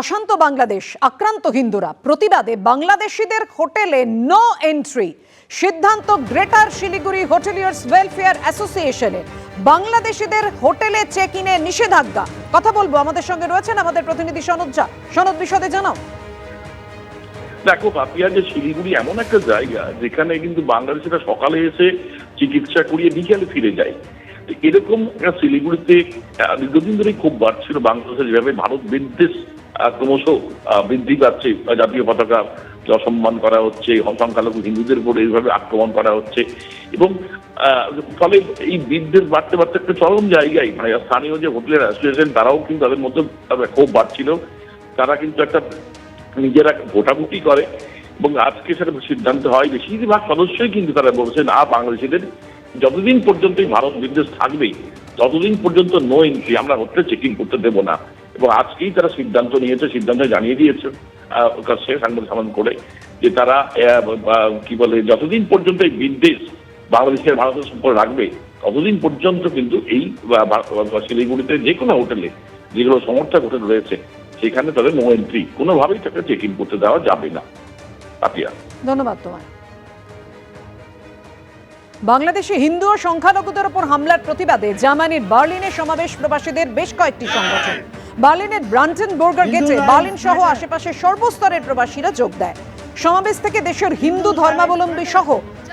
অশান্ত বাংলাদেশ, আক্রান্ত হিন্দুরা, প্রতিবাদে বাংলাদেশিদের হোটেলে নো এন্ট্রি সিদ্ধান্ত গ্রেটার শিলিগুড়ি হোটেলিয়ার্স ওয়েলফেয়ার অ্যাসোসিয়েশনের। বাংলাদেশিদের হোটেলে চেক ইনে নিষেধাজ্ঞা। কথা বলব, আমাদের সঙ্গে রয়েছেন আমাদের প্রতিনিধি সনদ ঝা। সনদ বিশদে জানাও। দেখো পাপিয়া যে শিলিগুড়ি এমন একটা জায়গা যেখানে কিন্তু বাংলাদেশিরা সকালে এসে চিকিৎসা করিয়ে বিকেলে ফিরে যায়। এরকম শিলিগুড়িতে দীর্ঘদিন ধরেই খুব বাড়ছিল বাংলাদেশের যেভাবে ভারত বিদ্বেষ ক্রমশ বৃদ্ধি পাচ্ছে। জাতীয় পতাকা অসম্মান করা হচ্ছে, সংখ্যালঘু হিন্দুদের উপর এইভাবে আক্রমণ করা হচ্ছে। এবং ফলে এই বিদ্বেষ বাড়তে বাড়তে একটা চরম জায়গায় মানে স্থানীয় যে হোটেলের অ্যাসোসিয়েশন, তারাও কিন্তু তাদের মধ্যে ক্ষোভ বাড়ছিল। তারা কিন্তু একটা নিজেরা ভোটাভুটি করে এবং আজকে সেটা সিদ্ধান্ত হয়। বেশিরভাগ সদস্যই কিন্তু তারা বলছেন, আ, বাংলাদেশিদের যতদিন পর্যন্ত ভারত বিদ্বেষ থাকবে ততদিন পর্যন্ত নো এন্ট্রি আমরা হোটেলে চেকিং করতে দেবো না। এবং আজকেই তারা সিদ্ধান্ত নিয়েছে, সিদ্ধান্ত জানিয়ে দিয়েছে কাছে সাংবাদিক করে যে তারা কি বলে, যতদিন পর্যন্ত এই বিদ্বেষ বাংলাদেশের ভারতের সম্পর্ক রাখবে, ততদিন পর্যন্ত কিন্তু এই শিলিগুড়িতে যে কোনো হোটেলে যেগুলো সমর্থক হোটেল রয়েছে, সেখানে তাদের নো এন্ট্রি কোনোভাবেই তাকে চেক ইন করতে দেওয়া যাবে না। পাপিয়া ধন্যবাদ তোমায়। বাংলাদেশে হিন্দু ও সংখ্যালঘুদের উপর হামলার প্রতিবাদে জার্মানির বার্লিনে সমাবেশ প্রবাসীদের বেশ কয়েকটি সংগঠন। বার্লিনের ব্রান্টেনবুর্গার গেটে বার্লিন সহ আশেপাশের সর্বস্তরের প্রবাসীরা যোগ দেয়। সমাবেশ থেকে দেশের হিন্দু ধর্মাবলম্বী সহ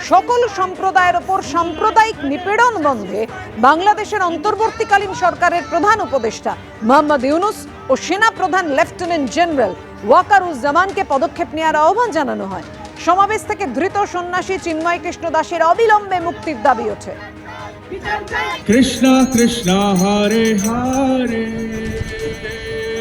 সকল সম্প্রদায়ের ওপর সাম্প্রদায়িক নিপীড়ন বন্ধে বাংলাদেশের অন্তর্বর্তীকালীন সরকারের প্রধান উপদেষ্টা মোহাম্মদ ইউনুস ও সেনা প্রধান লেফটেন্যান্ট জেনারেল ওয়াকারুজ্জামানকে পদক্ষেপ নেওয়ার আহ্বান জানানো হয়। সমাবেশ থেকে ধৃত সন্ন্যাসী চিন্ময় কৃষ্ণ দাসের অবিলম্বে মুক্তির দাবি ওঠে। কৃষ্ণ কৃষ্ণ হরে হরে।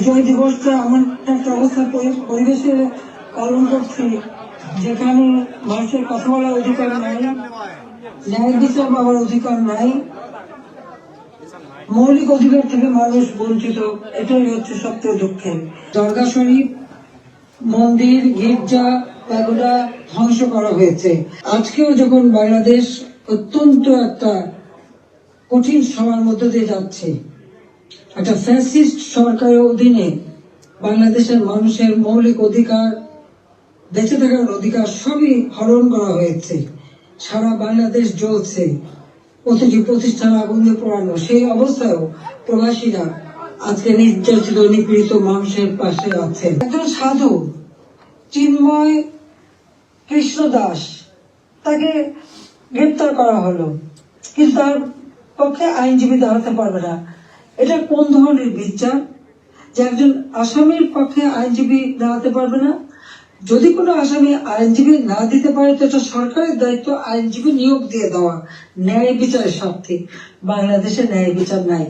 বিজয় দিবসটা এমন একটা অবস্থা পরিবেশে পালন করছি, যেখানে মানুষের কথা বলার অধিকার নাই ন্যায় বিচার পাওয়ার অধিকার নাই। মৌলিক অধিকার থেকে মানুষ বঞ্চিত, এটাই হচ্ছে সবচেয়ে দুঃখের। দরগা শরীফ, মন্দির, গির্জা প্যাগোডা ধ্বংস করা হয়েছে। আজকেও যখন বাংলাদেশ অত্যন্ত একটা কঠিন সময়ের মধ্যে দিয়ে যাচ্ছে একটা ফ্যাসিস্ট সরকারের অধীনে বাংলাদেশের মানুষের মৌলিক অধিকার বেঁচে থাকার অধিকার সবই হরণ করা হয়েছে। সারা বাংলাদেশ জ্বলছে। প্রতিটি প্রতিষ্ঠান আগুনে পোড়ানো। সেই অবস্থায়ও প্রবাসীরা আজকে নির্যাতিত, নিপীড়িত মানুষের পাশে আছেন একজন সাধু, চিন্ময় কৃষ্ণ দাস, তাকে গ্রেপ্তার করা হলো। কিন্তু তার পক্ষে আইনজীবী দাঁড়াতে পারবে না। এটা কোন ধরনের বিচার? যে একজন আসামির পক্ষে আইনজীবী দাঁড়াতে পারবে না? যদি কোনো আসামি আইনজীবী না দিতে পারে, তো এটা সরকারের দায়িত্ব, আইনজীবী নিয়োগ দিয়ে দেওয়া ন্যায় বিচারের স্বার্থে। বাংলাদেশে ন্যায় বিচার নাই।